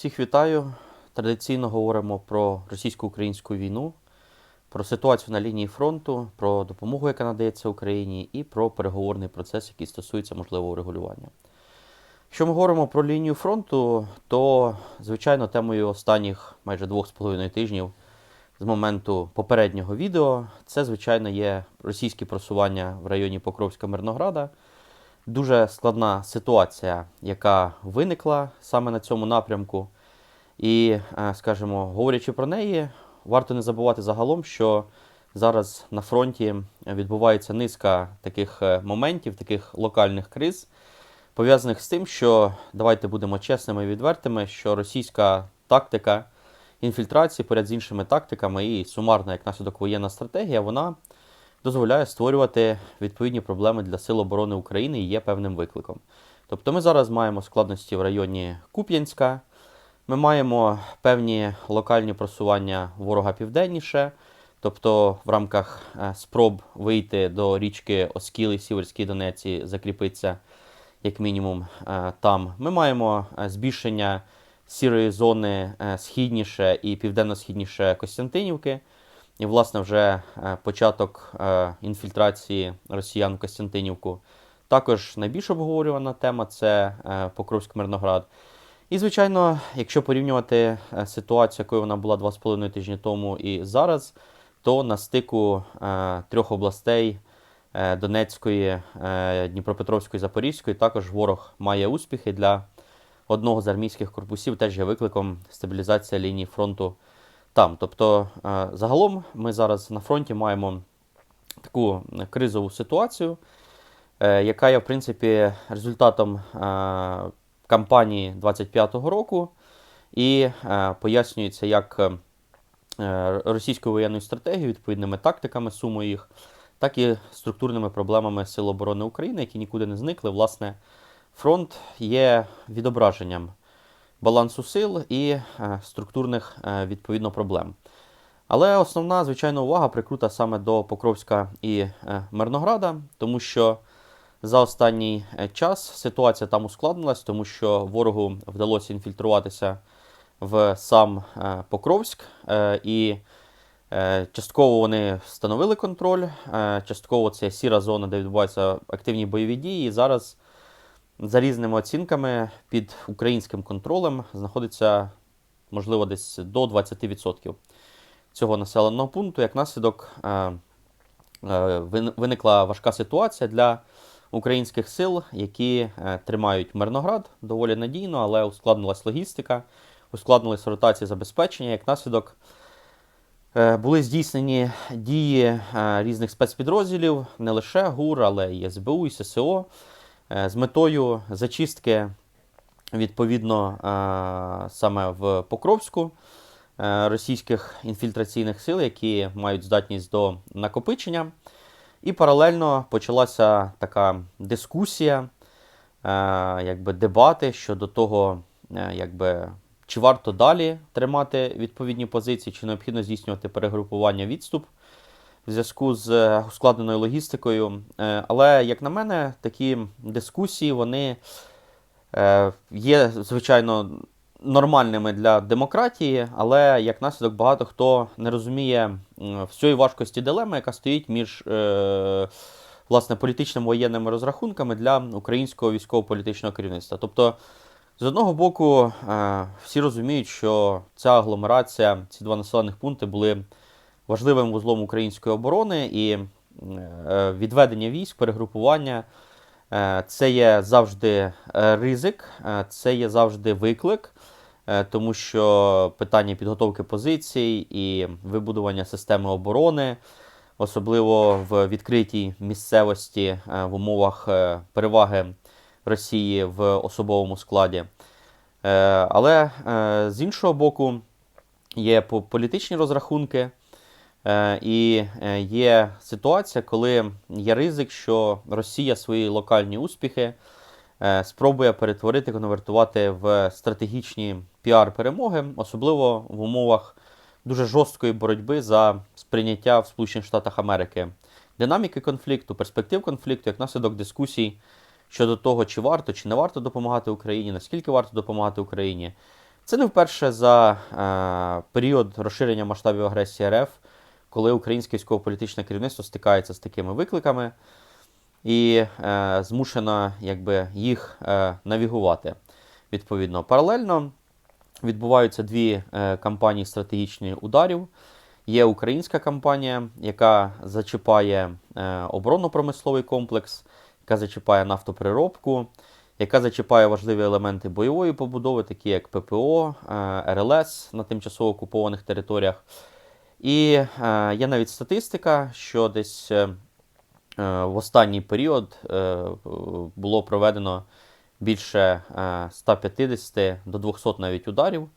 Всіх вітаю. Традиційно говоримо про російсько-українську війну, про ситуацію на лінії фронту, про допомогу, яка надається Україні, і про переговорний процес, який стосується можливого регулювання. Якщо ми говоримо про лінію фронту, то, звичайно, темою останніх майже двох з половиною тижнів з моменту попереднього відео, це, звичайно, є російські просування в районі Покровська Мирнограда. Дуже складна ситуація, яка виникла саме на цьому напрямку. І, е, скажімо, говорячи про неї, варто не забувати загалом, що зараз на фронті відбувається низка таких е, моментів, таких локальних криз, пов'язаних з тим, що давайте будемо чесними і відвертими, що російська тактика інфільтрації поряд з іншими тактиками і сумарна, як наслідок воєнна стратегія, вона дозволяє створювати відповідні проблеми для Сил оборони України і є певним викликом. Тобто ми зараз маємо складності в районі Куп'янська, ми маємо певні локальні просування ворога південніше, тобто в рамках е, спроб вийти до річки Оскіл і Сіверській Донеці закріпитися, як мінімум, е, там. Ми маємо е, збільшення сірої зони східніше і південно-східніше Костянтинівки. І, власне, вже е, початок е, інфільтрації росіян в Костянтинівку. Також найбільш обговорювана тема це е, Покровськ-Мирноград. І, звичайно, якщо порівнювати ситуацію, якою вона була 2,5 тижні тому і зараз, то на стику трьох областей Донецької, Дніпропетровської, Запорізької також ворог має успіхи для одного з армійських корпусів, теж є викликом стабілізація лінії фронту там. Тобто, е, загалом ми зараз на фронті маємо таку кризову ситуацію, е, яка є, в принципі, результатом е, кампанії 25-го року і пояснюється як російською воєнною стратегією, відповідними тактиками, сумою їх, так і структурними проблемами Сил оборони України, які нікуди не зникли. Власне, фронт є відображенням балансу сил і е, структурних е, відповідно проблем. Але основна, звичайно, увага прикрута саме до Покровська і е, Мирнограда, тому що за останній час ситуація там ускладнилась, тому що ворогу вдалося інфільтруватися в сам Покровськ, і частково вони встановили контроль, частково це сіра зона, де відбуваються активні бойові дії. І зараз за різними оцінками під українським контролем знаходиться, можливо, десь до 20% цього населеного пункту. Як наслідок е, е, вин- виникла важка ситуація для українських сил, які е, тримають Мирноград доволі надійно, але ускладнилась логістика, ускладнилась ротація забезпечення. Як наслідок були здійснені дії різних спецпідрозділів, не лише ГУР, але і СБУ, і ССО, з метою зачистки відповідно е, саме в Покровську е, російських інфільтраційних сил, які мають здатність до накопичення. І паралельно почалася така дискусія, е, якби дебати щодо того, е, якби, чи варто далі тримати відповідні позиції, чи необхідно здійснювати перегрупування відступ в зв'язку з е, ускладненою логістикою. Е, Але, як на мене, такі дискусії вони е, є, звичайно, нормальними для демократії, але як наслідок багато хто не розуміє всієї важкості дилеми, яка стоїть між власне політичними воєнними розрахунками для українського військово-політичного керівництва. Тобто, з одного боку, всі розуміють, що ця агломерація, ці два населених пункти були важливим вузлом української оборони і е, відведення військ, перегрупування. Е, Це є завжди е, ризик, це є завжди виклик, тому що питання підготовки позицій і вибудування системи оборони, особливо в відкритій місцевості в умовах переваги Росії в особовому складі. Але з іншого боку, є по- політичні розрахунки. Е, І е, є ситуація, коли є ризик, що Росія свої локальні успіхи е, спробує перетворити, конвертувати в стратегічні піар-перемоги, особливо в умовах дуже жорсткої боротьби за сприйняття в Сполучених Штатах Америки динаміки конфлікту, перспектив конфлікту, як наслідок дискусій щодо того, чи варто чи не варто допомагати Україні, наскільки варто допомагати Україні. Це не вперше за е, період розширення масштабів агресії РФ, коли українське військово-політичне керівництво стикається з такими викликами і е, змушено якби, їх е, навігувати. Відповідно, паралельно відбуваються дві е, кампанії стратегічних ударів. Є українська кампанія, яка зачіпає е, оборонно-промисловий комплекс, яка зачіпає нафтопереробку, яка зачіпає важливі елементи бойової побудови, такі як ППО, е, РЛС на тимчасово окупованих територіях. І е, є навіть статистика, що десь е, е, в останній період було проведено більше е, 150 до 200 навіть ударів.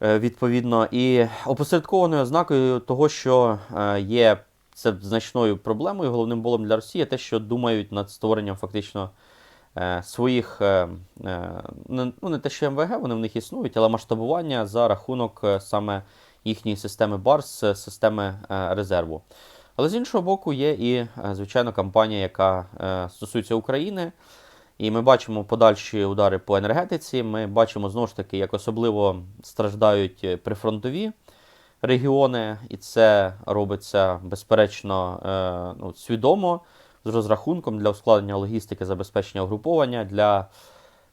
Відповідно, і опосередкованою ознакою того, що є це значною проблемою, головним болем для Росії, те, що думають над створенням фактично своїх, ну не те, що МВГ, вони в них існують, але масштабування за рахунок саме їхньої системи БАРС, е, системи е, резерву. Але з іншого боку, є і, е, звичайно, кампанія, яка стосується України. І ми бачимо подальші удари по енергетиці. Ми бачимо знову ж таки, як особливо страждають прифронтові регіони, і це робиться безперечно ну, свідомо з розрахунком для ускладнення логістики, забезпечення угруповання, для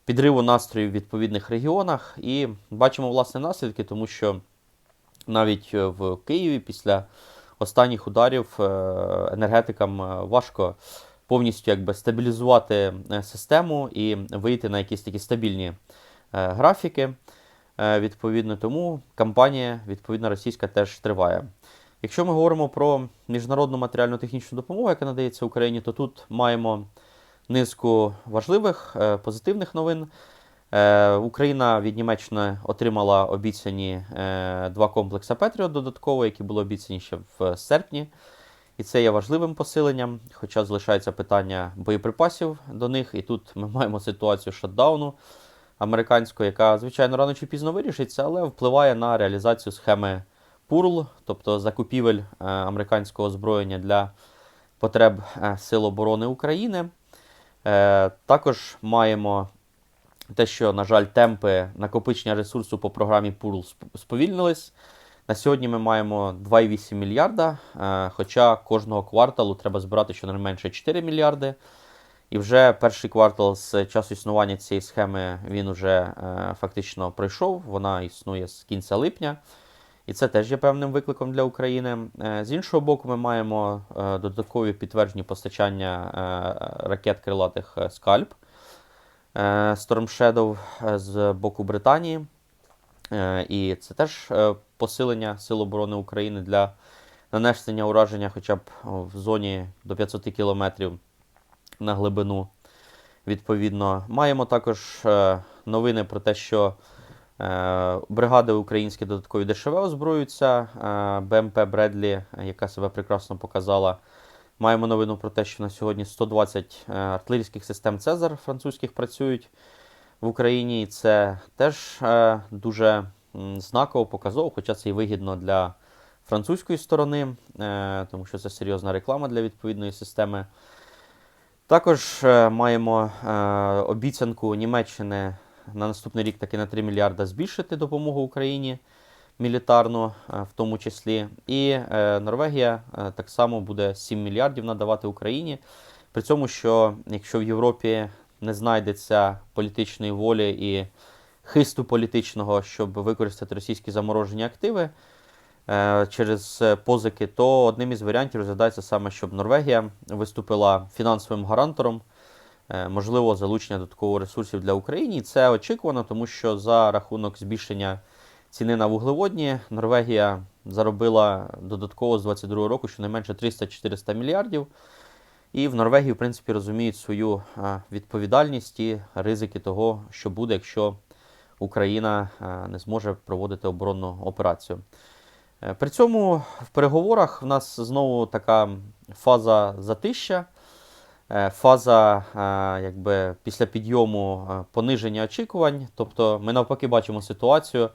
підриву настроїв в відповідних регіонах. І бачимо власне наслідки, тому що навіть е, в Києві після останніх ударів е, енергетикам е, важко повністю якби стабілізувати систему і вийти на якісь такі стабільні графіки. Відповідно, тому кампанія відповідно російська теж триває. Якщо ми говоримо про міжнародну матеріально-технічну допомогу, яка надається Україні, то тут маємо низку важливих позитивних новин. Е, Україна від Німеччини отримала обіцяні е, два комплекси Петріот додатково, які були обіцяні ще в серпні. І це є важливим посиленням, хоча залишається питання боєприпасів до них. І тут ми маємо ситуацію шатдауну американського, яка, звичайно, рано чи пізно вирішиться, але впливає на реалізацію схеми ПУРЛ, тобто закупівель е, американського озброєння для потреб Сил оборони України. Також маємо те, що, на жаль, темпи накопичення ресурсу по програмі сп- сповільнились. На сьогодні ми маємо 2,8 мільярда, е, хоча кожного кварталу треба збирати щонайменше 4 мільярди. І вже перший квартал з часу існування цієї схеми він уже е, фактично пройшов. Вона існує з кінця липня. І це теж є певним викликом для України. Е, З іншого боку, ми маємо додаткові підтверджені постачання ракет крилатих скальп Storm Shadow е, з боку Британії. Е, І це теж е, посилення Сил оборони України для нанесення ураження хоча б в зоні до 500 кілометрів на глибину. Відповідно, маємо також е, новини про те, що е, бригади українські додаткові ДШВ озброюються. Е, БМП Бредлі, яка себе прекрасно показала. Маємо новину про те, що на сьогодні 120 е, артилерійських систем Цезар французьких працюють в Україні. І це теж е, дуже знаково показово, хоча це і вигідно для французької сторони, е, тому що це серйозна реклама для відповідної системи. Також маємо обіцянку Німеччини на наступний рік таки на 3 мільярда збільшити допомогу Україні мілітарну, е, в тому числі. І е, Норвегія е, так само буде 7 мільярдів надавати Україні. При цьому, що якщо в Європі не знайдеться політичної волі і хисту політичного, щоб використати російські заморожені активи через позики, то одним із варіантів розглядається саме, щоб Норвегія виступила фінансовим гарантором, можливо, залучення додаткових ресурсів для України. І це очікувано, тому що за рахунок збільшення ціни на вуглеводні Норвегія заробила додатково з 2022 року щонайменше 300-400 мільярдів. І в Норвегії, в принципі, розуміють свою відповідальність і ризики того, що буде, якщо Україна не зможе проводити оборонну операцію. Е, При цьому в переговорах в нас знову така фаза затища, е, фаза якби, після підйому пониження очікувань. Тобто ми навпаки бачимо ситуацію,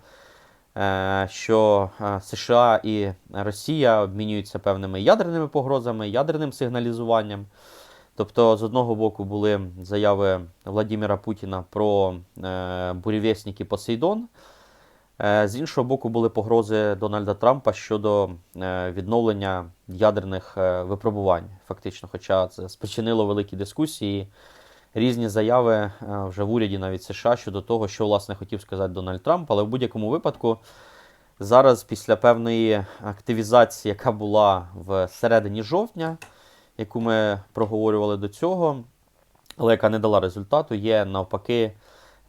що е, США і Росія обмінюються певними ядерними погрозами, ядерним сигналізуванням. Тобто, з одного боку були заяви Владимира Путіна про е, бурєвєсники Посейдон. Е, З іншого боку, були погрози Дональда Трампа щодо е, відновлення ядерних е, випробувань, фактично. Хоча це спричинило великі дискусії, різні заяви е, вже в уряді навіть США щодо того, що власне хотів сказати Дональд Трамп. Але в будь-якому випадку зараз, після певної активізації, яка була в середині жовтня, яку ми проговорювали до цього, але яка не дала результату, є навпаки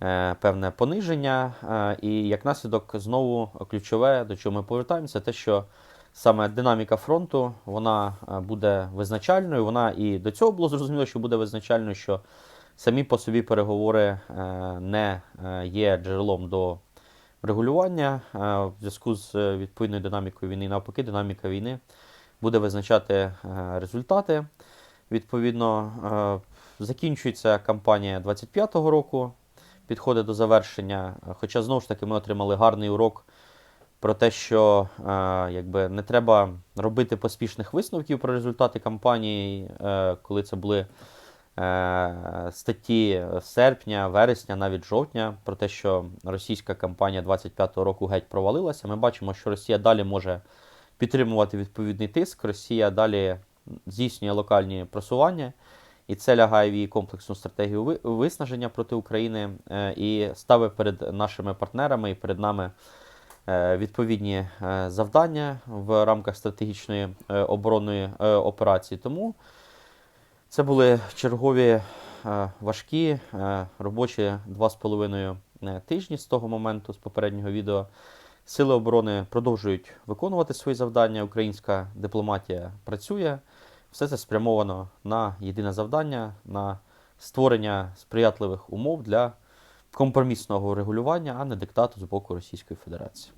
е, певне пониження. е, І як наслідок, знову ключове, до чого ми повертаємося, те, що саме динаміка фронту вона буде визначальною. Вона і до цього було зрозуміло, що буде визначальною, що самі по собі переговори е, не е, є джерелом до регулювання е, в зв'язку з відповідною динамікою війни. Навпаки, динаміка війни буде визначати результати. Відповідно, закінчується кампанія 25-го року, підходить до завершення. Хоча знову ж таки ми отримали гарний урок про те, що якби не треба робити поспішних висновків про результати кампанії, коли це були статті серпня, вересня, навіть жовтня, про те, що російська кампанія 25-го року геть провалилася. Ми бачимо, що Росія далі може підтримувати відповідний тиск. Росія далі здійснює локальні просування, і це лягає в її комплексну стратегію ви- виснаження проти України е, і ставить перед нашими партнерами і перед нами е, відповідні е, завдання в рамках стратегічної е, оборонної е, операції. Тому це були чергові е, важкі е, робочі два з половиною е, тижні з того моменту, з попереднього відео. Сили оборони продовжують виконувати свої завдання. Українська дипломатія працює. Все це спрямовано на єдине завдання, на створення сприятливих умов для компромісного регулювання, а не диктату з боку Російської Федерації.